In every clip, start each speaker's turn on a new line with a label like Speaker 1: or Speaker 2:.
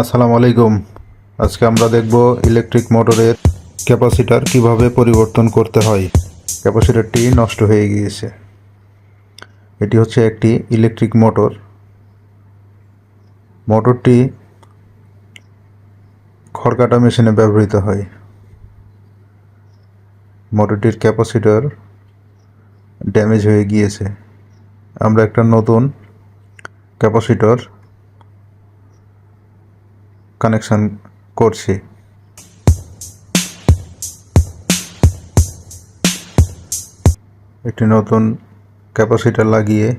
Speaker 1: আসসালামু আলাইকুম। আজকে আমরা দেখব ইলেকট্রিক মোটরের ক্যাপাসিটার কীভাবে পরিবর্তন করতে হয়। ক্যাপাসিটারটি নষ্ট হয়ে গিয়েছে। এটি হচ্ছে একটি ইলেকট্রিক মোটর। মোটরটি খড়কাটা মেশিনে ব্যবহৃত হয়। মোটরটির ক্যাপাসিটার ড্যামেজ হয়ে গিয়েছে। আমরা একটা নতুন ক্যাপাসিটর কানেকশন করছি। একটি নতুন ক্যাপাসিটার লাগিয়ে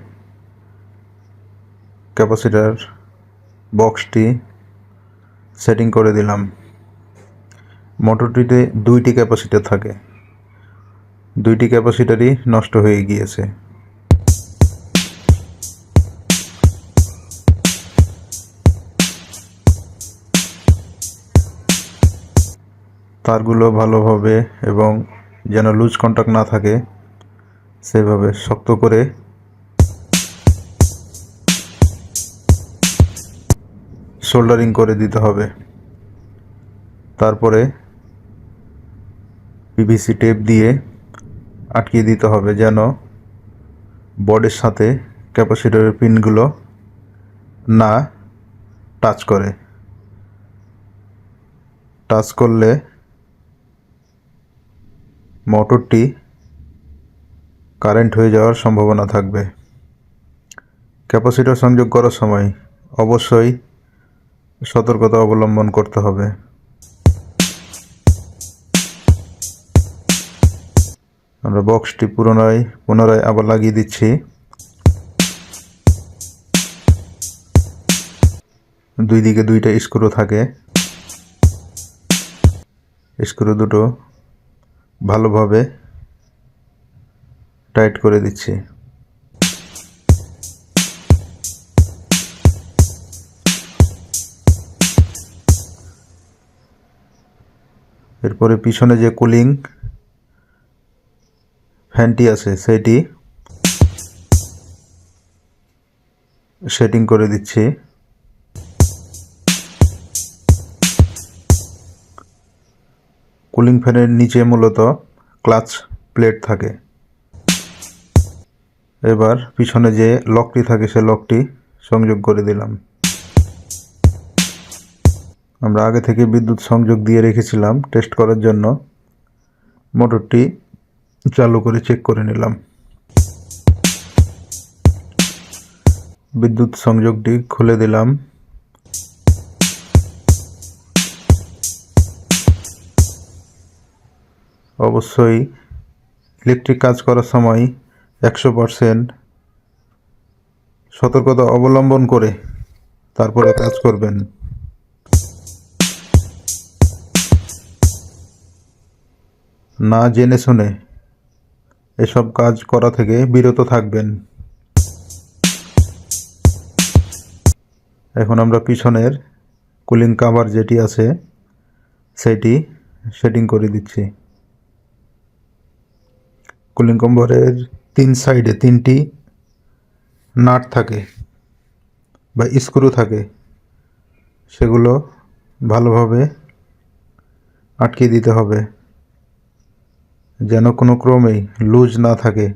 Speaker 1: ক্যাপাসিটার বক্সটি সেটিং করে দিলাম। মোটরটিতে দুইটি ক্যাপাসিটার থাকে। দুইটি ক্যাপাসিটারই নষ্ট হয়ে গিয়েছে। তারগুলো ভালোভাবে এবং যেন লুজ কন্টাক্ট না থাকে, সেভাবে শক্ত করে সোল্ডারিং করে দিতে হবে। তারপরে পিভিসি টেপ দিয়ে আটকিয়ে দিতে হবে যেন বডির সাথে ক্যাপাসিটরের পিনগুলো না টাচ করে। টাচ করলে মোটরটি কারেন্ট হয়ে যাওয়ার সম্ভাবনা থাকবে। ক্যাপাসিটর সংযোগ করার সময় অবশ্যই সতর্কতা অবলম্বন করতে হবে। আমরা বক্সটি পুনরায় পুনরায় আবার লাগিয়ে দিচ্ছি। দুই দিকে দুইটা স্ক্রু থাকে। স্ক্রু দুটো ভালোভাবে টাইট করে দিচ্ছি। এরপরে পিছনে যে কুলিং ফ্যানটি আছে সেটি সেটিং করে দিচ্ছি। কুলিং ফ্যানের নিচে মূলত ক্লাচ প্লেট থাকে। এবার পিছনে যে লকটি থাকে, সে লকটি সংযোগ করে দিলাম। আমরা আগে থেকে বিদ্যুৎ সংযোগ দিয়ে রেখেছিলাম টেস্ট করার জন্য। মোটরটি চালু করে চেক করে নিলাম। বিদ্যুৎ সংযোগটি খুলে দিলাম। অবশ্যই ইলেকট্রিক কাজ করার সময় একশো পারসেন্ট সতর্কতা অবলম্বন করে তারপরে কাজ করবেন। না জেনে শুনে এসব কাজ করা থেকে বিরত থাকবেন। এখন আমরা পিছনের কুলিং কাভার যেটি আছে, সেটি সেটিং করে দিচ্ছি। কুলিং কম্বরের তিন সাইডে তিনটি নাট থাকে বা স্ক্রু থাকে, সেগুলো ভালোভাবে আটকে দিতে হবে যেন কোনো ক্রমেই লুজ না থাকে।